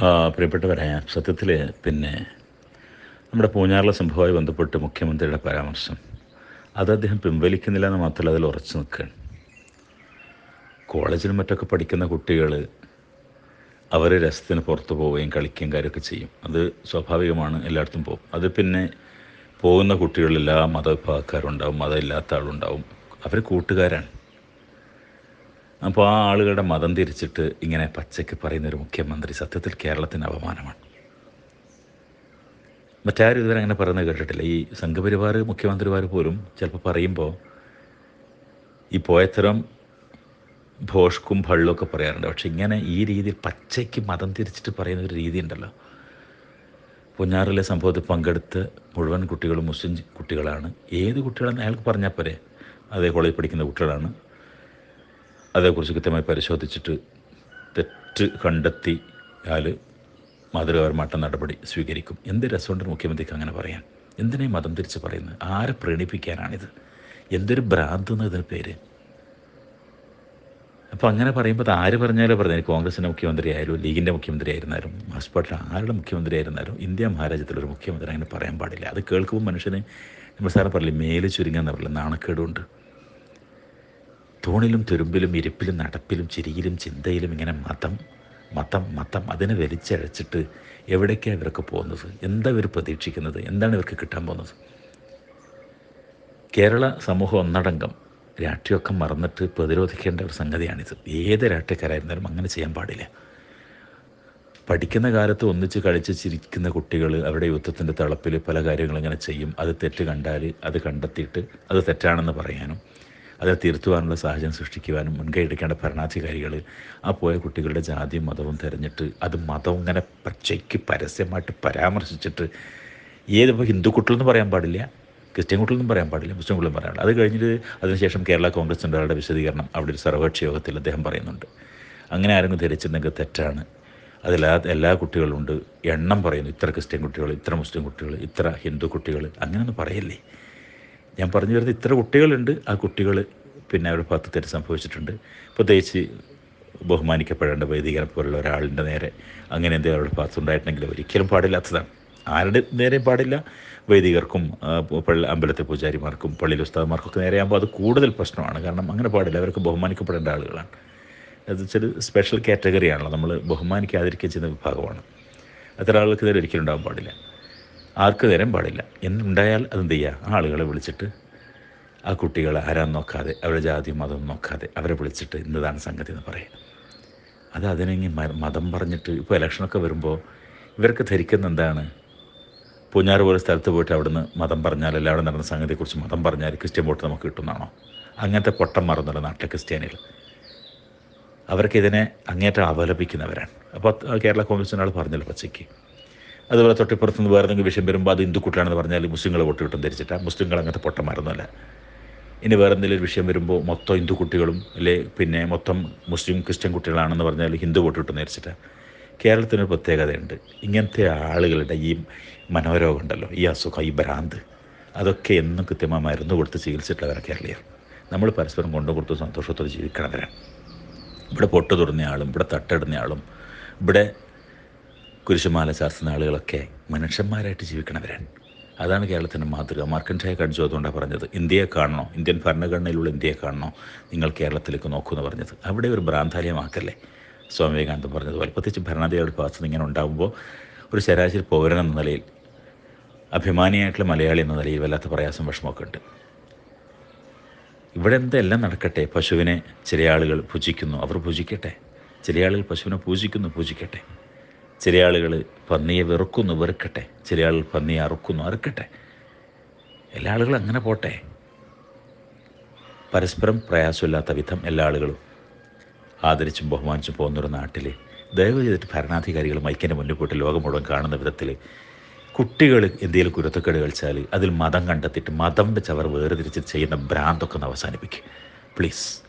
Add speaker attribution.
Speaker 1: പ്രിയപ്പെട്ടവരെ സത്യത്തിൽ പിന്നെ നമ്മുടെ പൂഞ്ഞാറിലെ സംഭവവുമായി ബന്ധപ്പെട്ട് മുഖ്യമന്ത്രിയുടെ പരാമർശം. അത് അദ്ദേഹം പിൻവലിക്കുന്നില്ല എന്ന് മാത്രമല്ല അതിൽ ഉറച്ചു നിൽക്കുകയാണ്. കോളേജിലും മറ്റൊക്കെ പഠിക്കുന്ന കുട്ടികൾ അവർ രസത്തിന് പുറത്ത് പോവുകയും കളിക്കുകയും കാര്യമൊക്കെ ചെയ്യും. അത് സ്വാഭാവികമാണ് എല്ലായിടത്തും പോകും. അത് പിന്നെ പോകുന്ന കുട്ടികളിൽ എല്ലാ മതവിഭാഗക്കാരും ഉണ്ടാവും മതമില്ലാത്ത ആളുണ്ടാവും. അവർ കൂട്ടുകാരാണ്. അപ്പോൾ ആ ആളുകളുടെ മതം തിരിച്ചിട്ട് ഇങ്ങനെ പച്ചയ്ക്ക് പറയുന്ന ഒരു മുഖ്യമന്ത്രി സത്യത്തിൽ കേരളത്തിന് അപമാനമാണ്. മറ്റാരും ഇതുവരെ അങ്ങനെ പറയുന്നത് കേട്ടിട്ടില്ല. ഈ സംഘപരിവാർ മുഖ്യമന്ത്രിമാർ പോലും ചിലപ്പോൾ പറയുമ്പോൾ ഈ പോയത്തരം ഭോഷ്ക്കും ഭള്ളും ഒക്കെ പറയാറുണ്ട്. പക്ഷെ ഇങ്ങനെ ഈ രീതിയിൽ പച്ചയ്ക്ക് മതം തിരിച്ചിട്ട് പറയുന്ന ഒരു രീതി ഉണ്ടല്ലോ. പുഞ്ഞാറിലെ സംഭവത്തിൽ പങ്കെടുത്ത് മുഴുവൻ കുട്ടികളും മുസ്ലിം കുട്ടികളാണ്. ഏത് കുട്ടികളെന്ന് അയാൾക്ക് പറഞ്ഞാൽ പോരെ? അതേ കോളേജിൽ പഠിക്കുന്ന കുട്ടികളാണ്. അതേക്കുറിച്ച് കൃത്യമായി പരിശോധിച്ചിട്ട് തെറ്റ് കണ്ടെത്തിയാൽ മാതൃകാപരമായിട്ട് നടപടി സ്വീകരിക്കും. എന്ത് രസമുണ്ട് മുഖ്യമന്ത്രിക്ക് അങ്ങനെ പറയാൻ? എന്തിനേ മതം തിരിച്ച് പറയുന്നത്? ആരെ പ്രീണിപ്പിക്കാനാണിത്? എന്തൊരു ഭ്രാന്ത് എന്ന് ഇതിന് പേര്? അപ്പോൾ അങ്ങനെ പറയുമ്പോൾ ആര് പറഞ്ഞാലും പറഞ്ഞു കോൺഗ്രസിന്റെ മുഖ്യമന്ത്രി ആയാലും ലീഗിന്റെ മുഖ്യമന്ത്രി ആയിരുന്നാലും മാസ്പാട്ടിൽ ആരുടെ മുഖ്യമന്ത്രി ആയിരുന്നാലും ഇന്ത്യ മഹാരാജ്യത്തിലൊരു മുഖ്യമന്ത്രി അങ്ങനെ പറയാൻ പാടില്ല. അത് കേൾക്കുമ്പോൾ മനുഷ്യന് നമ്മൾ സാറ് പറയില്ലേ മേൽ ചുരുങ്ങാന്ന് പറയില്ല നാണക്കേടുണ്ട്. തൂണിലും തുരുമ്പിലും ഇരിപ്പിലും നടപ്പിലും ചിരിയിലും ചിന്തയിലും ഇങ്ങനെ മതം മതം മതം അതിനെ വലിച്ചഴച്ചിട്ട് എവിടേക്കാണ് ഇവരൊക്കെ പോകുന്നത്? എന്താ ഇവർ പ്രതീക്ഷിക്കുന്നത്? എന്താണ് ഇവർക്ക് കിട്ടാൻ പോകുന്നത്? കേരള സമൂഹം ഒന്നടങ്കം രാഷ്ട്രീയമൊക്കെ മറന്നിട്ട് പ്രതിരോധിക്കേണ്ട ഒരു സംഗതിയാണിത്. ഏത് രാഷ്ട്രീയക്കാരായിരുന്നാലും അങ്ങനെ ചെയ്യാൻ പാടില്ല. പഠിക്കുന്ന കാലത്ത് ഒന്നിച്ച് കളിച്ച് ചിരിക്കുന്ന കുട്ടികൾ അവരുടെ യുദ്ധത്തിന്റെ തളപ്പിൽ പല കാര്യങ്ങളും ഇങ്ങനെ ചെയ്യും. അത് തെറ്റ് കണ്ടാൽ അത് കണ്ടെത്തിയിട്ട് അത് തെറ്റാണെന്ന് പറയാനും. അത് തിരുത്തുവാനുള്ള സാഹചര്യം സൃഷ്ടിക്കുവാനും മുൻകൈ എടുക്കേണ്ട ഭരണാധികാരികൾ ആ പോയ കുട്ടികളുടെ ജാതിയും മതവും തിരഞ്ഞിട്ട് അത് മതം ഇങ്ങനെ പച്ചയ്ക്ക് പരസ്യമായിട്ട് പരാമർശിച്ചിട്ട് ഏതിപ്പോൾ ഹിന്ദു കുട്ടികളെന്ന് പറയാൻ പാടില്ല ക്രിസ്ത്യൻ കുട്ടികളൊന്നും പറയാൻ പാടില്ല മുസ്ലിം കുട്ടികളും പറയാൻ പാടില്ല. അത് കഴിഞ്ഞിട്ട് അതിനുശേഷം കേരള കോൺഗ്രസിന്റെ ഒരാളുടെ വിശദീകരണം അവിടെ ഒരു സർവകക്ഷി യോഗത്തിൽ അദ്ദേഹം പറയുന്നുണ്ട്. അങ്ങനെ ആരെങ്കിലും ധരിച്ചിട്ടുണ്ടെങ്കിൽ തെറ്റാണ്. അതിലാ എല്ലാ കുട്ടികളുണ്ട് എണ്ണം പറയുന്നു ഇത്ര ക്രിസ്ത്യൻ കുട്ടികൾ ഇത്ര മുസ്ലിം കുട്ടികൾ ഇത്ര ഹിന്ദു കുട്ടികൾ അങ്ങനെയൊന്നും പറയല്ലേ. ഞാൻ പറഞ്ഞു വരുന്നത് ഇത്ര കുട്ടികളുണ്ട് ആ കുട്ടികൾ പിന്നെ അവരുടെ ഭാഗത്ത് തെറ്റ് സംഭവിച്ചിട്ടുണ്ട്. പ്രത്യേകിച്ച് ബഹുമാനിക്കപ്പെടേണ്ട വൈദികനെ പോലുള്ള ഒരാളിന്റെ നേരെ അങ്ങനെ എന്തെങ്കിലും അവരുടെ ഭാഗത്തുണ്ടായിട്ടുണ്ടെങ്കിൽ ഒരിക്കലും പാടില്ലാത്തതാണ്. ആരുടെ നേരെ പാടില്ല. വൈദികർക്കും അമ്പലത്തെ പൂജാരിമാർക്കും പള്ളിയിൽ ഉസ്താദന്മാർക്കൊക്കെ നേരെയാകുമ്പോൾ അത് കൂടുതൽ പ്രശ്നമാണ്. കാരണം അങ്ങനെ പാടില്ല. അവർക്ക് ബഹുമാനിക്കപ്പെടേണ്ട ആളുകളാണ്. അത് വെച്ചാൽ സ്പെഷ്യൽ കാറ്റഗറിയാണല്ലോ നമ്മൾ ബഹുമാനിക്കാതിരിക്കുക ചെയ്യുന്ന വിഭാഗമാണ്. അത്ര ആളുകൾക്ക് നേരെ ഒരിക്കലും ഉണ്ടാകാൻ പാടില്ല. ആർക്ക് നേരം പാടില്ല. എന്നുണ്ടായാൽ അതെന്ത് ചെയ്യുക? ആ ആളുകളെ വിളിച്ചിട്ട് ആ കുട്ടികൾ ആരാൻ നോക്കാതെ അവരുടെ ജാതി മതം നോക്കാതെ അവരെ വിളിച്ചിട്ട് ഇന്നതാണ് സംഗതി എന്ന് പറയുക അത് അതിനെങ്കിൽ മതം പറഞ്ഞിട്ട് ഇപ്പോൾ ഇലക്ഷനൊക്കെ വരുമ്പോൾ ഇവർക്ക് ധരിക്കുന്ന എന്താണ്? പൂഞ്ഞാറ് പോലെ സ്ഥലത്ത് പോയിട്ട് അവിടുന്ന് മതം പറഞ്ഞാൽ അല്ല അവിടെ നടന്ന സംഗതിയെക്കുറിച്ച് മതം പറഞ്ഞാൽ ക്രിസ്ത്യൻ വോട്ട് നമുക്ക് കിട്ടുന്നതാണോ? അങ്ങനത്തെ പൊട്ടം മറന്നല്ലോ നാട്ടിലെ ക്രിസ്ത്യാനികൾ. അവർക്ക് ഇതിനെ അങ്ങേറ്റം അവലപിക്കുന്നവരാണ്. അപ്പോൾ കേരള കോൺഗ്രസിന്റെ ആൾ പറഞ്ഞല്ലോ പച്ചയ്ക്ക്. അതുപോലെ തൊട്ടിപ്പുറത്തുനിന്ന് വേറെന്തെങ്കിലും വിഷയം വരുമ്പോൾ അത് ഹിന്ദു കുട്ടിയാണെന്ന് പറഞ്ഞാൽ മുസ്ലിങ്ങളെ വോട്ട് കിട്ടും ധരിച്ചിട്ടാണ് മുസ്ലിങ്ങൾ അങ്ങനത്തെ പൊട്ടന്മാരൊന്നുമല്ല ഇനി വേറെ എന്തെങ്കിലും ഒരു വിഷയം വരുമ്പോൾ മൊത്തം ഹിന്ദു കുട്ടികളും അല്ലെ പിന്നെ മൊത്തം മുസ്ലിം ക്രിസ്ത്യൻ കുട്ടികളാണെന്ന് പറഞ്ഞാൽ ഹിന്ദു വോട്ട് കിട്ടും ധരിച്ചിട്ടാണ് കേരളത്തിനൊരു പ്രത്യേകതയുണ്ട്. ഇങ്ങനത്തെ ആളുകളുടെ ഈ മനോരോഗം ഉണ്ടല്ലോ ഈ അസുഖം ഈ ഭ്രാന്ത് അതൊക്കെ എന്നും കൃത്യമായി മരുന്ന് കൊടുത്ത് ചികിത്സിച്ചിട്ടുള്ളവരാണ് കേരളീയർ. നമ്മൾ പരസ്പരം കൊണ്ടു കൊടുത്ത് സന്തോഷത്തോടെ ജീവിക്കണവരാണ് ഇവിടെ പൊട്ട് തുറന്ന ആളും ഇവിടെ തട്ടിടുന്ന ആളും ഇവിടെ കുരിശുമാല ചാർത്തുന്ന ആളുകളൊക്കെ മനുഷ്യന്മാരായിട്ട് ജീവിക്കണവരാണ്. അതാണ് കേരളത്തിന്റെ മാതൃക. മാർക്കൻഷായ കടിച്ചു അതുകൊണ്ടാണ് പറഞ്ഞത്. ഇന്ത്യയെ കാണണോ? ഇന്ത്യൻ ഭരണഘടനയിലുള്ള ഇന്ത്യയെ കാണണോ? നിങ്ങൾ കേരളത്തിലേക്ക് നോക്കൂ എന്ന് പറഞ്ഞത്. അവിടെ ഒരു ഭ്രാന്താലയമാക്കല്ലേ സ്വാമി വിവേകാനന്ദൻ പറഞ്ഞതുപോലെ. പ്രത്യേകിച്ച് ഭരണാധികാരിയുടെ ഭാഗത്ത് ഇങ്ങനെ ഉണ്ടാകുമ്പോൾ ഒരു ശരാശരി പൗരൻ എന്ന നിലയിൽ അഭിമാനിയായിട്ടുള്ള മലയാളി എന്ന നിലയിൽ വല്ലാത്ത പ്രയാസം വിഷമമൊക്കെ ഉണ്ട് ഇവിടെ എന്തെല്ലാം നടക്കട്ടെ? പശുവിനെ ചില ആളുകൾ പൂജിക്കുന്നു. അവർ പൂജിക്കട്ടെ? ചില ആളുകൾ പശുവിനെ പൂജിക്കുന്നു പൂജിക്കട്ടെ? ചില ആളുകൾ പന്നിയെ വെറുക്കുന്നു വെറുക്കട്ടെ. ചില ആളുകൾ പന്നിയെ അറുക്കുന്നു അറുക്കട്ടെ. എല്ലാ ആളുകളും അങ്ങനെ പോട്ടെ. പരസ്പരം പ്രയാസമില്ലാത്ത വിധം എല്ലാ ആളുകളും ആദരിച്ചും ബഹുമാനിച്ചും പോകുന്നൊരു നാട്ടിൽ ദയവ് ചെയ്തിട്ട് ഭരണാധികാരികൾ മൈക്കിന്റെ മുന്നിൽ പോയിട്ട് ലോകം മുഴുവൻ കാണുന്ന വിധത്തിൽ കുട്ടികൾ എന്തെങ്കിലും കുരുത്തക്കേട് കളിച്ചാൽ അതിൽ മതം കണ്ടെത്തിയിട്ട് മതം വെച്ച് അവർ വേർതിരിച്ച് ചെയ്യുന്ന ഭ്രാന്തൊക്കെ ഒന്ന് അവസാനിപ്പിക്കും. പ്ലീസ്.